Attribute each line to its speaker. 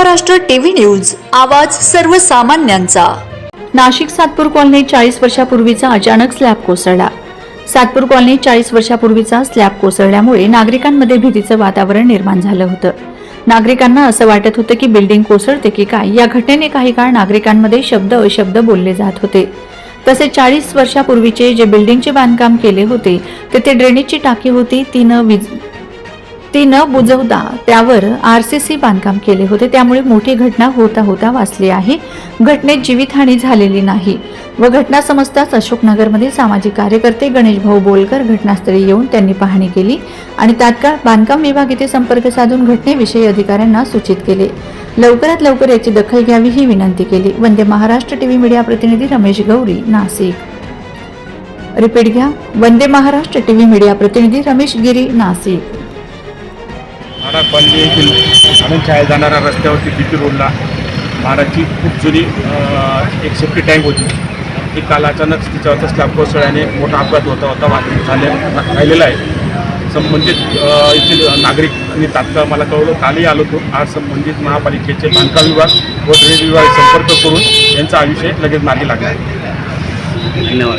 Speaker 1: Maharashtra TV news आवाज सर्वसामान्यांचा.
Speaker 2: Nashik Satpur colony चाळीस वर्षापूर्वीचा अचानक स्लॅब कोसळला. सातपूर कॉलनी चाळीस वर्षापूर्वीचा स्लॅब कोसळल्यामुळे नागरिकांमध्ये भीतीचं वातावरण निर्माण झालं होतं. नागरिकांना असं वाटत होतं की बिल्डिंग कोसळते की काय या घटनेने काही काळ नागरिकांमध्ये शब्द अशब्द बोलले जात होते. तसे चाळीस वर्षापूर्वीचे जे बिल्डिंगचे बांधकाम केले होते तेथे ड्रेनेजची टाकी होती तिनं वीज ती न बुजवता त्यावर आर सी सी बांधकाम केले होते. त्यामुळे मोठी घटना होता होता वाचली आहे. घटनेत जीवितहानी झालेली नाही. व घटना समजताच अशोकनगरमधील सामाजिक कार्यकर्ते गणेश भाऊ बोलकर घटनास्थळी येऊन त्यांनी पाहणी केली आणि तात्काळ बांधकाम विभाग येथे संपर्क साधून घटनेविषयी अधिकाऱ्यांना सूचित केले. लवकरात लवकर याची दखल घ्यावी ही विनंती केली. वंदे महाराष्ट्र टीव्ही मीडिया प्रतिनिधी रमेश गौरी नाशिक. रिपीट घ्या. वंदे महाराष्ट्र टीव्ही मीडिया प्रतिनिधी रमेश गिरी नाशिक.
Speaker 3: माडा कॉलनी येथील आनंद जाणाऱ्या रस्त्यावरती बीपी रोडला माडाची खूप जुनी एक सेफ्टी टँक होती. ती काल अचानक तिच्यावरचा स्लॅब कोसळ्याने मोठा अपघात होता होता वा- झाले राहिलेला आहे. संबंधित येथील येथील नागरिकांनी तात्काळ मला कळवलं. कालही आलो होतो. आज संबंधित महापालिकेचे बांधकाम विभाग व ड्रेन विभाग संपर्क करून यांचा आयुष्य लगेच मागे लागला.
Speaker 4: धन्यवाद.